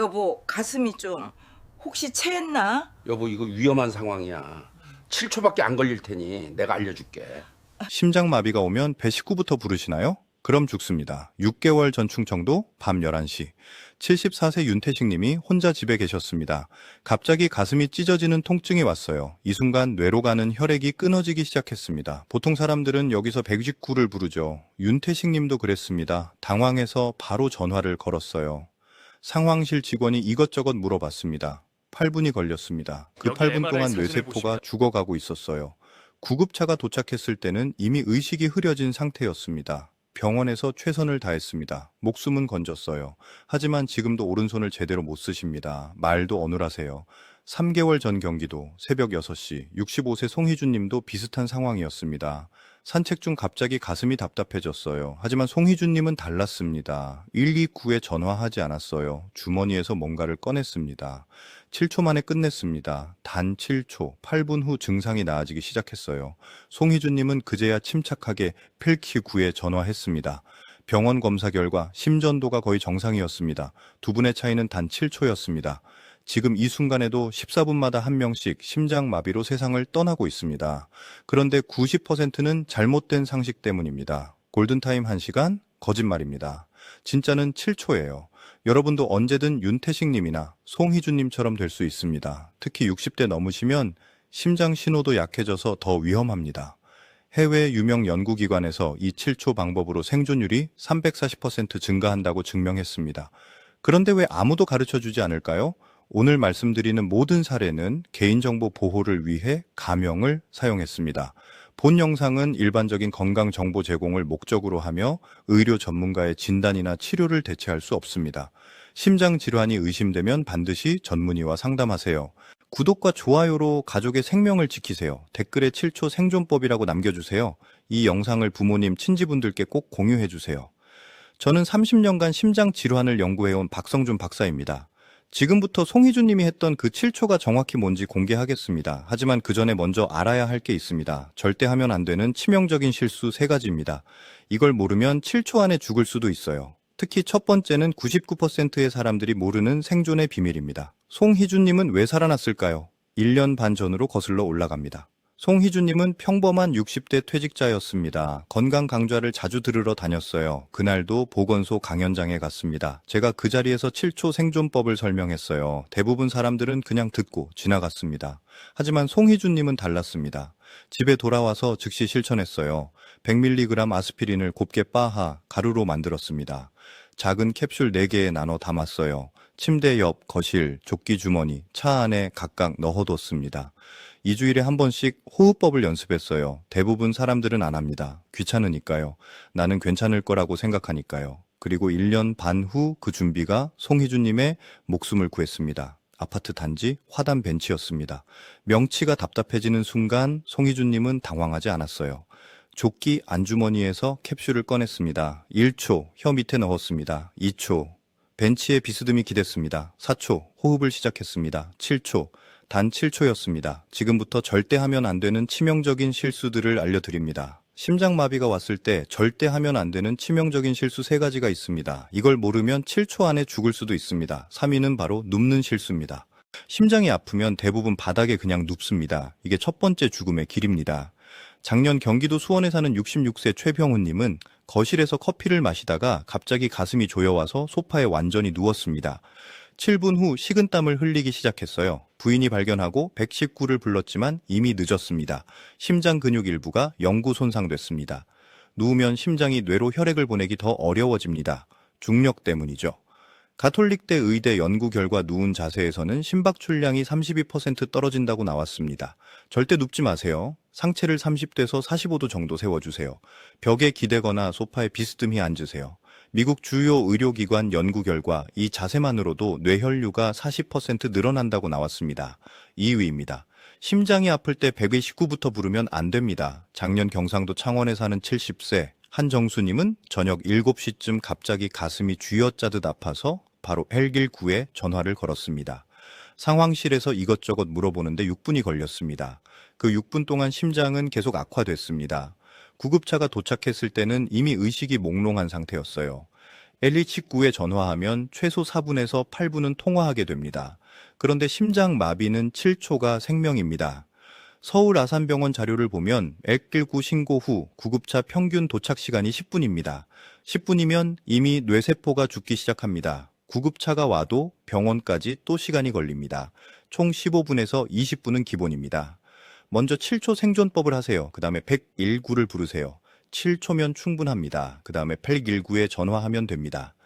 여보, 가슴이 좀 혹시 체했나? 여보 이거 위험한 상황이야. 7초밖에 안 걸릴 테니 내가 알려줄게. 심장마비가 오면 배 식구부터 부르시나요? 그럼 죽습니다. 6개월 전 충청도 밤 11시. 74세 윤태식 님이 혼자 집에 계셨습니다. 갑자기 가슴이 찢어지는 통증이 왔어요. 이 순간 뇌로 가는 혈액이 끊어지기 시작했습니다. 보통 사람들은 여기서 119를 부르죠. 윤태식 님도 그랬습니다. 당황해서 바로 전화를 걸었어요. 상황실 직원이 이것저것 물어봤습니다. 8분이 걸렸습니다. 그 여기 8분 MRI 동안 뇌세포가 보시면. 죽어가고 있었어요. 구급차가 도착했을 때는 이미 의식이 흐려진 상태였습니다. 병원에서 최선을 다했습니다. 목숨은 건졌어요. 하지만 지금도 오른손을 제대로 못 쓰십니다. 말도 어눌하세요. 3개월 전 경기도 새벽 6시 65세 송희준 님도 비슷한 상황이었습니다. 산책 중 갑자기 가슴이 답답해졌어요. 하지만 송희준 님은 달랐습니다. 129에 전화하지 않았어요. 주머니에서 뭔가를 꺼냈습니다. 7초 만에 끝냈습니다. 단 7초, 8분 후 증상이 나아지기 시작했어요. 송희준님은 그제야 침착하게 필키 9에 전화했습니다. 병원 검사 결과 심전도가 거의 정상이었습니다. 두 분의 차이는 단 7초였습니다. 지금 이 순간에도 14분마다 한 명씩 심장마비로 세상을 떠나고 있습니다. 그런데 90%는 잘못된 상식 때문입니다. 골든타임 1시간? 거짓말입니다. 진짜는 7초예요. 여러분도 언제든 윤태식님이나 송희준님처럼 될 수 있습니다. 특히 60대 넘으시면 심장 신호도 약해져서 더 위험합니다. 해외 유명 연구기관에서 이 7초 방법으로 생존율이 340% 증가한다고 증명했습니다. 그런데 왜 아무도 가르쳐 주지 않을까요? 오늘 말씀드리는 모든 사례는 개인정보 보호를 위해 가명을 사용했습니다. 본 영상은 일반적인 건강 정보 제공을 목적으로 하며 의료 전문가의 진단이나 치료를 대체할 수 없습니다. 심장 질환이 의심되면 반드시 전문의와 상담하세요. 구독과 좋아요로 가족의 생명을 지키세요. 댓글에 7초 생존법이라고 남겨주세요. 이 영상을 부모님, 친지분들께 꼭 공유해주세요. 저는 30년간 심장 질환을 연구해온 박성준 박사입니다. 지금부터 송희준 님이 했던 그 7초가 정확히 뭔지 공개하겠습니다. 하지만 그 전에 먼저 알아야 할 게 있습니다. 절대 하면 안 되는 치명적인 실수 세 가지입니다. 이걸 모르면 7초 안에 죽을 수도 있어요. 특히 첫 번째는 99%의 사람들이 모르는 생존의 비밀입니다. 송희준 님은 왜 살아났을까요? 1년 반 전으로 거슬러 올라갑니다. 송희준님은 평범한 60대 퇴직자였습니다. 건강 강좌를 자주 들으러 다녔어요. 그날도 보건소 강연장에 갔습니다. 제가 그 자리에서 7초 생존법을 설명했어요. 대부분 사람들은 그냥 듣고 지나갔습니다. 하지만 송희준님은 달랐습니다. 집에 돌아와서 즉시 실천했어요. 100mg 아스피린을 곱게 빻아 가루로 만들었습니다. 작은 캡슐 4개에 나눠 담았어요. 침대 옆, 거실, 조끼 주머니, 차 안에 각각 넣어뒀습니다. 2주일에 한 번씩 호흡법을 연습했어요. 대부분 사람들은 안 합니다. 귀찮으니까요. 나는 괜찮을 거라고 생각하니까요. 그리고 1년 반 후 그 준비가 송희준님의 목숨을 구했습니다. 아파트 단지 화단 벤치였습니다. 명치가 답답해지는 순간 송희준님은 당황하지 않았어요. 조끼 안주머니에서 캡슐을 꺼냈습니다. 1초, 혀 밑에 넣었습니다. 2초, 벤치에 비스듬히 기댔습니다. 4초, 호흡을 시작했습니다. 7초, 단 7초였습니다. 지금부터 절대 하면 안 되는 치명적인 실수들을 알려드립니다. 심장마비가 왔을 때 절대 하면 안 되는 치명적인 실수 세 가지가 있습니다. 이걸 모르면 7초 안에 죽을 수도 있습니다. 3위는 바로 눕는 실수입니다. 심장이 아프면 대부분 바닥에 그냥 눕습니다. 이게 첫 번째 죽음의 길입니다. 작년 경기도 수원에 사는 66세 최병훈님은 거실에서 커피를 마시다가 갑자기 가슴이 조여와서 소파에 완전히 누웠습니다. 7분 후 식은땀을 흘리기 시작했어요. 부인이 발견하고 119를 불렀지만 이미 늦었습니다. 심장 근육 일부가 영구 손상됐습니다. 누우면 심장이 뇌로 혈액을 보내기 더 어려워집니다. 중력 때문이죠. 가톨릭대 의대 연구 결과 누운 자세에서는 심박출량이 32% 떨어진다고 나왔습니다. 절대 눕지 마세요. 상체를 30도에서 45도 정도 세워주세요. 벽에 기대거나 소파에 비스듬히 앉으세요. 미국 주요 의료기관 연구 결과 이 자세만으로도 뇌혈류가 40% 늘어난다고 나왔습니다. 2위입니다. 심장이 아플 때 119부터 부르면 안 됩니다. 작년 경상도 창원에 사는 70세 한정수님은 저녁 7시쯤 갑자기 가슴이 쥐어짜듯 아파서 바로 헬길9에 전화를 걸었습니다. 상황실에서 이것저것 물어보는데 6분이 걸렸습니다. 그 6분 동안 심장은 계속 악화됐습니다. 구급차가 도착했을 때는 이미 의식이 몽롱한 상태였어요. L279에 전화하면 최소 4분에서 8분은 통화하게 됩니다. 그런데 심장 마비는 7초가 생명입니다. 서울 아산병원 자료를 보면 119 신고 후 구급차 평균 도착 시간이 10분입니다. 10분이면 이미 뇌세포가 죽기 시작합니다. 구급차가 와도 병원까지 또 시간이 걸립니다. 총 15분에서 20분은 기본입니다. 먼저 7초 생존법을 하세요. 그 다음에 119를 부르세요. 7초면 충분합니다. 그 다음에 119에 전화하면 됩니다.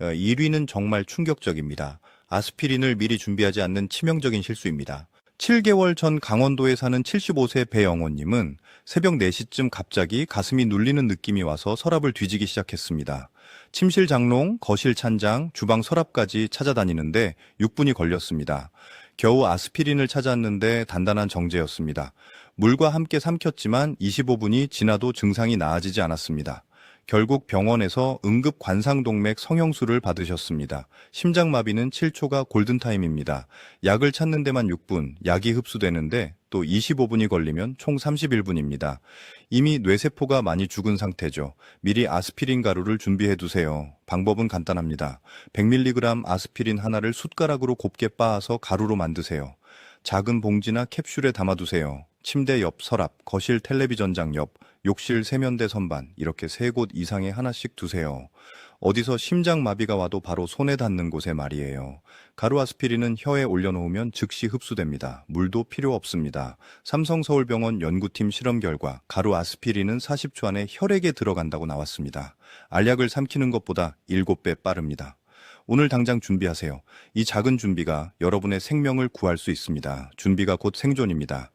1위는 정말 충격적입니다. 아스피린을 미리 준비하지 않는 치명적인 실수입니다. 7개월 전 강원도에 사는 75세 배영호님은 새벽 4시쯤 갑자기 가슴이 눌리는 느낌이 와서 서랍을 뒤지기 시작했습니다. 침실 장롱, 거실 찬장, 주방 서랍까지 찾아다니는데 6분이 걸렸습니다. 겨우 아스피린을 찾았는데 단단한 정제였습니다. 물과 함께 삼켰지만 25분이 지나도 증상이 나아지지 않았습니다. 결국 병원에서 응급 관상동맥 성형수를 받으셨습니다. 심장마비는 7초가 골든타임입니다. 약을 찾는 데만 6분, 약이 흡수되는데 또 25분이 걸리면 총 31분입니다. 이미 뇌세포가 많이 죽은 상태죠. 미리 아스피린 가루를 준비해 두세요. 방법은 간단합니다. 100mg 아스피린 하나를 숟가락으로 곱게 빻아서 가루로 만드세요. 작은 봉지나 캡슐에 담아두세요. 침대 옆 서랍, 거실 텔레비전장 옆, 욕실 세면대 선반 이렇게 세 곳 이상에 하나씩 두세요. 어디서 심장마비가 와도 바로 손에 닿는 곳에 말이에요. 가루 아스피린은 혀에 올려놓으면 즉시 흡수됩니다. 물도 필요 없습니다. 삼성서울병원 연구팀 실험 결과 가루 아스피린은 40초 안에 혈액에 들어간다고 나왔습니다. 알약을 삼키는 것보다 7배 빠릅니다. 오늘 당장 준비하세요. 이 작은 준비가 여러분의 생명을 구할 수 있습니다. 준비가 곧 생존입니다.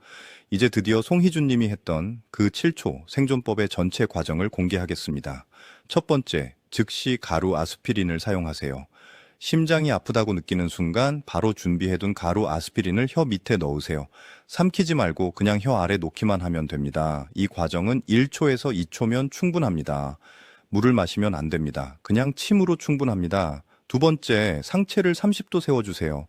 이제 드디어 송희준 님이 했던 그 7초 생존법의 전체 과정을 공개하겠습니다. 첫 번째, 즉시 가루 아스피린을 사용하세요. 심장이 아프다고 느끼는 순간 바로 준비해둔 가루 아스피린을 혀 밑에 넣으세요. 삼키지 말고 그냥 혀 아래 놓기만 하면 됩니다. 이 과정은 1초에서 2초면 충분합니다. 물을 마시면 안 됩니다. 그냥 침으로 충분합니다. 두 번째, 상체를 30도 세워주세요.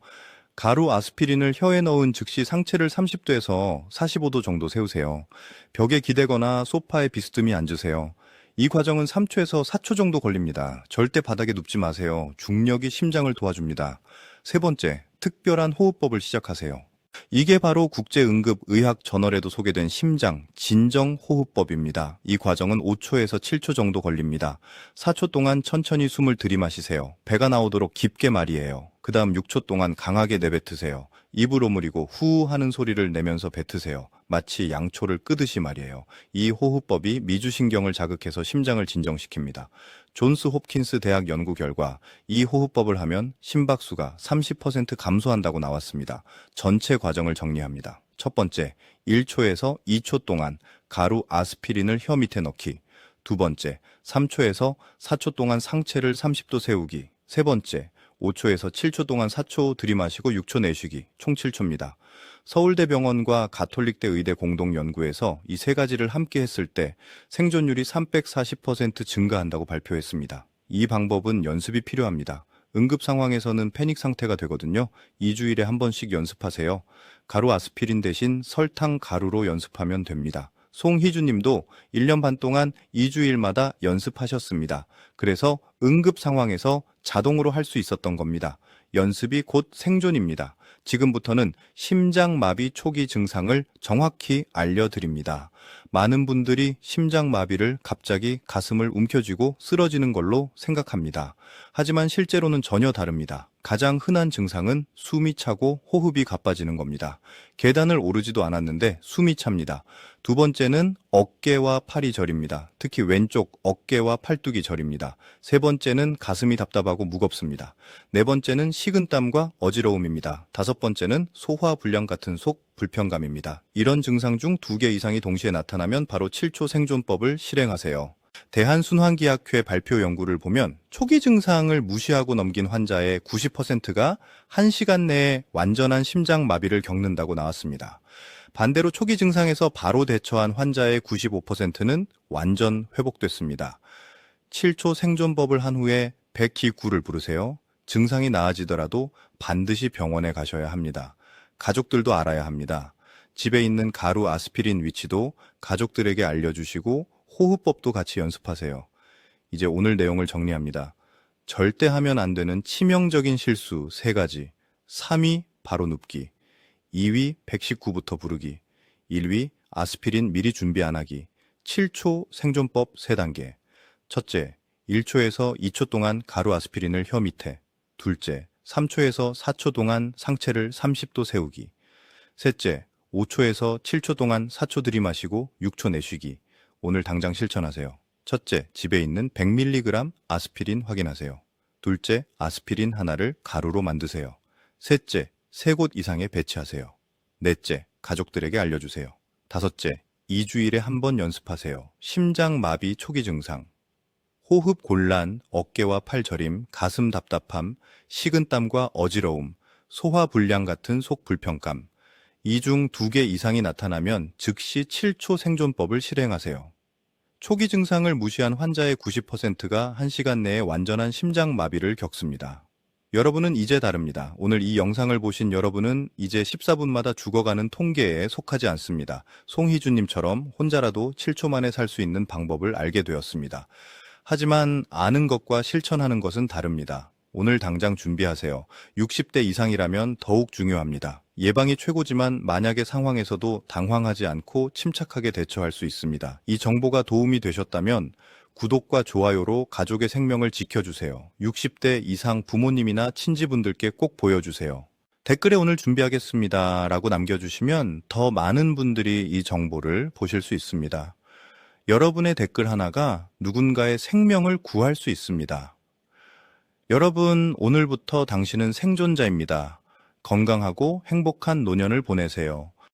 가루 아스피린을 혀에 넣은 즉시 상체를 30도에서 45도 정도 세우세요. 벽에 기대거나 소파에 비스듬히 앉으세요. 이 과정은 3초에서 4초 정도 걸립니다. 절대 바닥에 눕지 마세요. 중력이 심장을 도와줍니다. 세 번째, 특별한 호흡법을 시작하세요. 이게 바로 국제응급의학 저널에도 소개된 심장 진정 호흡법입니다. 이 과정은 5초에서 7초 정도 걸립니다. 4초 동안 천천히 숨을 들이마시세요. 배가 나오도록 깊게 말이에요. 그 다음 6초 동안 강하게 내뱉으세요. 입을 오므리고 후 하는 소리를 내면서 뱉으세요. 마치 양초를 끄듯이 말이에요. 이 호흡법이 미주신경을 자극해서 심장을 진정시킵니다. 존스 홉킨스 대학 연구 결과 이 호흡법을 하면 심박수가 30% 감소한다고 나왔습니다. 전체 과정을 정리합니다. 첫 번째, 1초에서 2초 동안 가루 아스피린을 혀 밑에 넣기. 두 번째, 3초에서 4초 동안 상체를 30도 세우기. 세 번째, 5초에서 7초 동안 4초 들이마시고 6초 내쉬기. 총 7초입니다. 서울대병원과 가톨릭대 의대 공동 연구에서 이 세 가지를 함께 했을 때 생존율이 340% 증가한다고 발표했습니다. 이 방법은 연습이 필요합니다. 응급 상황에서는 패닉 상태가 되거든요. 2주일에 한 번씩 연습하세요. 가루 아스피린 대신 설탕 가루로 연습하면 됩니다. 송희주 님도 1년 반 동안 2주일마다 연습하셨습니다. 그래서 응급 상황에서 자동으로 할 수 있었던 겁니다. 연습이 곧 생존입니다. 지금부터는 심장마비 초기 증상을 정확히 알려드립니다. 많은 분들이 심장마비를 갑자기 가슴을 움켜쥐고 쓰러지는 걸로 생각합니다. 하지만 실제로는 전혀 다릅니다. 가장 흔한 증상은 숨이 차고 호흡이 가빠지는 겁니다. 계단을 오르지도 않았는데 숨이 찹니다. 두 번째는 어깨와 팔이 저립니다. 특히 왼쪽 어깨와 팔뚝이 저립니다. 세 번째는 가슴이 답답하고 무겁습니다. 네 번째는 식은땀과 어지러움입니다. 다섯 번째는 소화불량 같은 속 불편감입니다. 이런 증상 중 두 개 이상이 동시에 나타나면 바로 7초 생존법을 실행하세요. 대한순환기학회 발표 연구를 보면 초기 증상을 무시하고 넘긴 환자의 90%가 1시간 내에 완전한 심장 마비를 겪는다고 나왔습니다. 반대로 초기 증상에서 바로 대처한 환자의 95%는 완전 회복됐습니다. 7초 생존법을 한 후에 100기구를 부르세요. 증상이 나아지더라도 반드시 병원에 가셔야 합니다. 가족들도 알아야 합니다. 집에 있는 가루 아스피린 위치도 가족들에게 알려주시고 호흡법도 같이 연습하세요. 이제 오늘 내용을 정리합니다. 절대 하면 안 되는 치명적인 실수 3가지. 3위 바로 눕기. 2위 119부터 부르기. 1위 아스피린 미리 준비 안 하기. 7초 생존법 3단계. 첫째, 1초에서 2초 동안 가루 아스피린을 혀 밑에. 둘째, 3초에서 4초 동안 상체를 30도 세우기. 셋째, 5초에서 7초 동안 4초 들이마시고 6초 내쉬기. 오늘 당장 실천하세요. 첫째, 집에 있는 100mg 아스피린 확인하세요. 둘째, 아스피린 하나를 가루로 만드세요. 셋째, 세 곳 이상에 배치하세요. 넷째, 가족들에게 알려주세요. 다섯째, 2주일에 한 번 연습하세요. 심장 마비 초기 증상. 호흡 곤란, 어깨와 팔 저림, 가슴 답답함, 식은땀과 어지러움, 소화 불량 같은 속 불편감. 이중 두 개 이상이 나타나면 즉시 7초 생존법을 실행하세요. 초기 증상을 무시한 환자의 90%가 1시간 내에 완전한 심장 마비를 겪습니다. 여러분은 이제 다릅니다. 오늘 이 영상을 보신 여러분은 이제 14분마다 죽어가는 통계에 속하지 않습니다. 송희주님처럼 혼자라도 7초 만에 살 수 있는 방법을 알게 되었습니다. 하지만 아는 것과 실천하는 것은 다릅니다. 오늘 당장 준비하세요. 60대 이상이라면 더욱 중요합니다. 예방이 최고지만 만약의 상황에서도 당황하지 않고 침착하게 대처할 수 있습니다. 이 정보가 도움이 되셨다면 구독과 좋아요로 가족의 생명을 지켜주세요. 60대 이상 부모님이나 친지분들께 꼭 보여주세요. 댓글에 오늘 준비하겠습니다. 라고 남겨주시면 더 많은 분들이 이 정보를 보실 수 있습니다. 여러분의 댓글 하나가 누군가의 생명을 구할 수 있습니다. 여러분, 오늘부터 당신은 생존자입니다. 건강하고 행복한 노년을 보내세요.